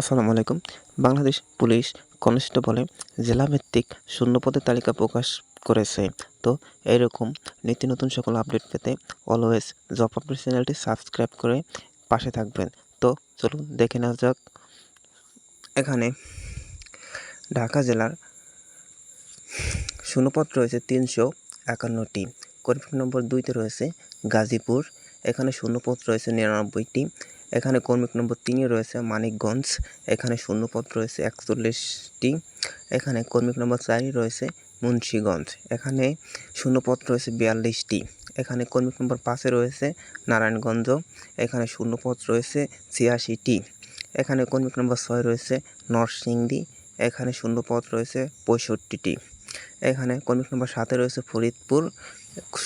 আসসালামু আলাইকুম। বাংলাদেশ পুলিশ কনস্টেবলে জেলাভিত্তিক শূন্যপদের তালিকা প্রকাশ করেছে। তো এরকম নিত্য নতুন সকল আপডেট পেতে অলওয়েজ জব আপডেট চ্যানেলটি সাবস্ক্রাইব করে পাশে থাকবেন। তো চলুন দেখে নেওয়া যাক। এখানে ঢাকা জেলার শূন্যপদ রয়েছে তিনশো একান্নটি। কর্মী নম্বর দুইতে রয়েছে গাজীপুর। এখানে শূন্যপদ রয়েছে নিরানব্বইটি। এখানে কর্মিক নম্বর তিনে রয়েছে মানিকগঞ্জ, এখানে শূন্যপদ রয়েছে একচল্লিশটি, এখানে কর্মিক নম্বর চারই রয়েছে মুন্সীগঞ্জ, এখানে শূন্যপদ রয়েছে বিয়াল্লিশটি, এখানে কর্মিক নম্বর পাঁচে রয়েছে নারায়ণগঞ্জ, এখানে শূন্যপদ রয়েছে ছিয়াশিটি, এখানে কর্মিক নম্বর ছয় রয়েছে নরসিংদী, এখানে শূন্যপদ রয়েছে পঁয়ষট্টিটি, এখানে কর্মিক নম্বর সাতে রয়েছে ফরিদপুর,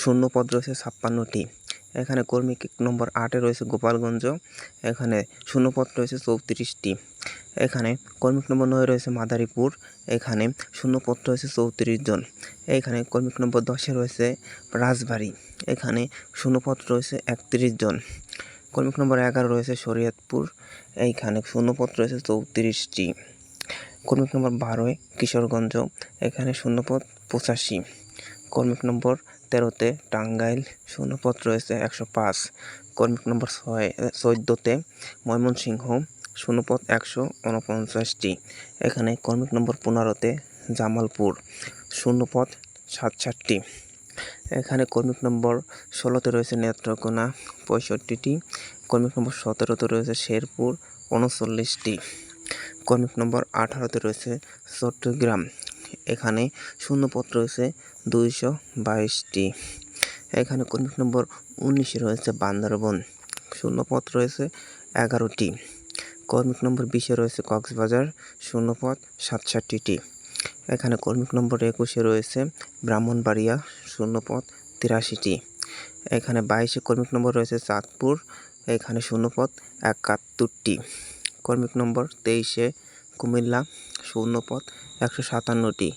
শূন্যপদ রয়েছে ছাপ্পান্নটি। এখানে কর্মী নম্বর আটে রয়েছে গোপালগঞ্জ, এখানে শূন্যপদ রয়েছে চৌত্রিশটি। এখানে কর্মিক নম্বর নয় রয়েছে মাদারীপুর, এখানে শূন্যপদ রয়েছে চৌত্রিশ জন। এখানে কর্মিক নম্বর দশে রয়েছে রাজবাড়ী, এখানে শূন্যপদ রয়েছে একত্রিশ জন। কর্মিক নম্বর এগারো রয়েছে শরীয়তপুর, এইখানে শূন্যপদ রয়েছে চৌত্রিশটি। কর্মিক নম্বর বারোয় কিশোরগঞ্জ, এখানে শূন্যপদ পঁচাশি। কর্মিক নম্বর তেরোতে টাঙ্গাইল শূন্যপদ রয়েছে একশো পাঁচ। কর্মিক নম্বর ছয়, চোদ্দোতে ময়মনসিংহ শূন্যপদ একশো উনপঞ্চাশটি। এখানে কর্মিক নম্বর পনেরোতে জামালপুর শূন্যপদ সাতষট্টি। এখানে কর্মিক নম্বর ষোলোতে রয়েছে নেত্রকোনা পঁয়ষট্টিটি। কর্মিক নম্বর সতেরোতে রয়েছে শেরপুর উনচল্লিশটি। কর্মিক নম্বর আঠারোতে রয়েছে চট্টগ্রাম এখানে শূন্যপদ রয়েছে দুইশো বাইশটি। এখানে কর্মিক নম্বর উনিশে রয়েছে বান্দরবন। শূন্যপদ রয়েছে এগারোটি। কর্মিক নম্বর বিশে রয়েছে কক্সবাজার। শূন্যপদ সাতষট্টিটি। এখানে কর্মিক নম্বর একুশে রয়েছে ব্রাহ্মণবাড়িয়া। শূন্যপদ তিরাশিটি। এখানে বাইশে কর্মিক নম্বর রয়েছে চাঁদপুর। এখানে শূন্যপদ একাত্তরটি। কর্মিক নম্বর তেইশে কুমিল্লা। শূন্যপদ একশো সাতান্নটি।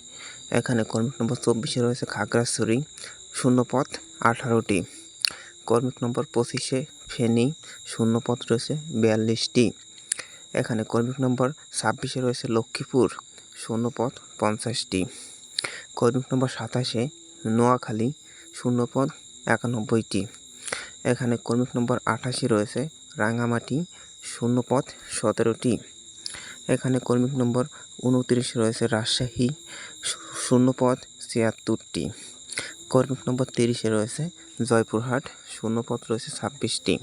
এখানে কর্মিক নম্বর চব্বিশে রয়েছে খাগড়াছড়ি শূন্যপদ আঠারোটি। কর্মিক নম্বর পঁচিশে ফেনী শূন্যপদ রয়েছে বিয়াল্লিশটি। এখানে কর্মিক নম্বর ছাব্বিশে রয়েছে লক্ষ্মীপুর শূন্যপদ পঞ্চাশটি। কর্মিক নম্বর সাতাশে নোয়াখালী শূন্যপদ একানব্বইটি। এখানে কর্মিক নম্বর আঠাশে রয়েছে রাঙামাটি শূন্যপদ সতেরোটি। এখানে কর্মিক নম্বর উনত্রিশ রয়েছে রাজশাহী, শূন্যপদ ছিয়াত্তরটি। কর্মিক নম্বর তিরিশে রয়েছে জয়পুরহাট, শূন্যপদ রয়েছে ছাব্বিশটি।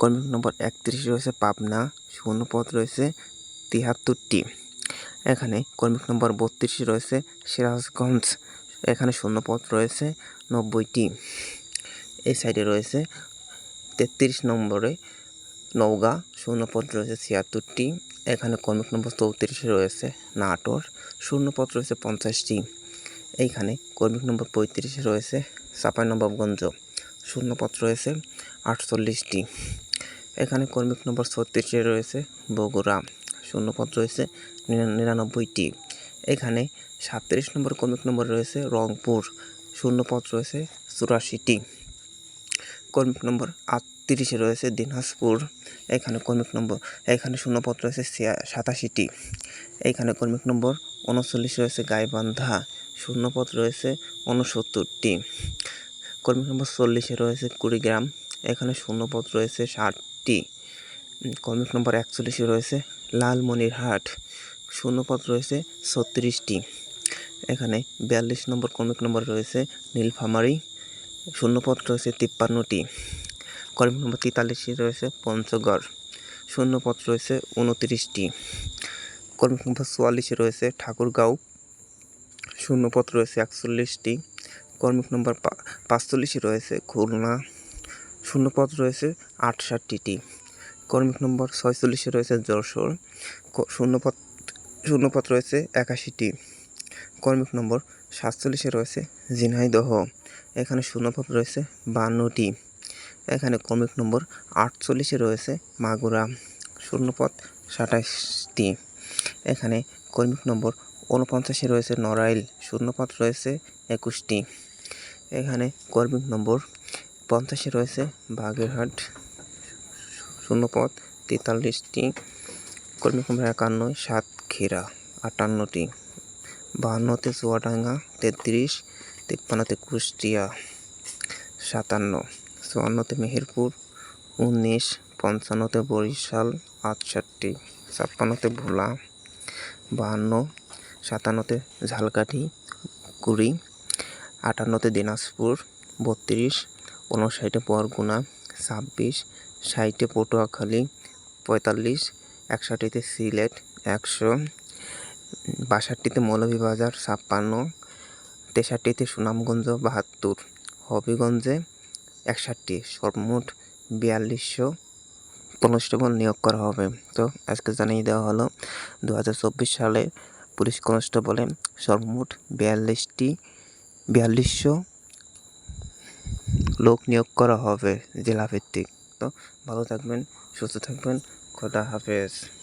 কর্মিক নম্বর একত্রিশে রয়েছে পাবনা, শূন্যপদ রয়েছে তিয়াত্তরটি এখানে কর্মিক নম্বর বত্রিশে রয়েছে সিরাজগঞ্জ, এখানে শূন্যপদ রয়েছে নব্বইটি। এই সাইডে রয়েছে তেত্রিশ নম্বরে নওগাঁ শূন্যপদ রয়েছে ছিয়াত্তরটি। এখানে কর্মিক নম্বর চৌত্রিশে রয়েছে নাটোর শূন্যপদ রয়েছে পঞ্চাশটি। এইখানে কর্মিক নম্বর পঁয়ত্রিশে রয়েছে চাঁপাইনবাবগঞ্জ শূন্যপদ রয়েছে আটচল্লিশটি। এখানে কর্মিক নম্বর ছত্রিশে রয়েছে বগুড়া শূন্যপদ রয়েছে নিরানব্বইটি। এখানে সাতত্রিশ নম্বর কর্মিক নম্বর রয়েছে রংপুর শূন্যপদ রয়েছে চুরাশিটি। কর্মিক নম্বর আটত্রিশে রয়েছে দিনাজপুর। এখানে কর্মিক নম্বর, এখানে শূন্যপদ রয়েছে সাতাশিটি। এখানে কর্মিক নম্বর উনচল্লিশ রয়েছে গাইবান্ধা শূন্যপদ রয়েছে উনসত্তরটি। কর্মিক নম্বর চল্লিশে রয়েছে কুড়িগ্রাম, এখানে শূন্যপদ রয়েছে ষাটটি। কর্মিক নম্বর একচল্লিশে রয়েছে লালমনিরহাট শূন্যপদ রয়েছে ছত্রিশটি। এখানে বিয়াল্লিশ নম্বর কর্মিক নম্বর রয়েছে নীলফামারি শূন্যপদ রয়েছে তিপ্পান্নটি। কর্মিক নম্বর তেতাল্লিশে রয়েছে পঞ্চগড়। শূন্যপদ রয়েছে উনত্রিশটি। কর্মিক নম্বর চুয়াল্লিশে রয়েছে ঠাকুরগাঁও। শূন্যপদ রয়েছে একচল্লিশটি। কর্মিক নম্বর পাঁচচল্লিশে রয়েছে খুলনা। শূন্যপদ রয়েছে আটষট্টিটি। কর্মিক নম্বর ছয়চল্লিশে রয়েছে যশোর। শূন্যপদ শূন্যপদ রয়েছে একাশিটি। কর্মিক নম্বর সাতচল্লিশে রয়েছে ঝিনাইদহ এখানে শূন্যপদ রয়েছে বান্নটি। এখানে কর্মিক নম্বর আটচল্লিশে রয়েছে মাগুরা। শূন্যপদ সাতাশটি। এখানে কর্মিক নম্বর ঊনপঞ্চাশে রয়েছে নড়াইল। শূন্যপদ রয়েছে একুশটি। এখানে কর্মিক নম্বর পঞ্চাশে রয়েছে বাগেরহাট। শূন্যপদ তেতাল্লিশটি। কর্মিক নম্বর একান্ন সাতক্ষীরা, আটান্নটি। বাহান্নতে চুয়াডাঙ্গা, তেত্রিশ, তিপ্পান্নতে কুষ্টিয়া, সাতান্ন, চুয়ান্নতে মেহেরপুর, উনিশ, পঞ্চান্নতে বরিশাল, আটষট্টি, ছাপ্পান্নতে ভোলা, বাহান্ন, সাতান্নতে ঝালকাঠি, কুড়ি, আটান্নতে দিনাজপুর, বত্রিশ উনষাটে বরগুনা, ছাব্বিশ, ষাটে পটুয়াখালী, পঁয়তাল্লিশ, একষট্টিতে সিলেট, একশো বাষট্টিতে মৌলভীবাজার, ছাপ্পান্ন। তেষট্টিতে সুনামগঞ্জ, বাহাত্তর। হবিগঞ্জে একষট্টি, সর্বমোট বিয়াল্লিশশো কনস্টেবল নিয়োগ করা হবে। তো আজকে জানিয়ে দেওয়া হলো দু হাজার চব্বিশ সালে পুলিশ কনস্টেবলে সর্বমোট বিয়াল্লিশটি, বিয়াল্লিশশো লোক নিয়োগ করা হবে জেলাভিত্তিক তো ভালো থাকবেন, সুস্থ থাকবেন। খোদা হাফেজ।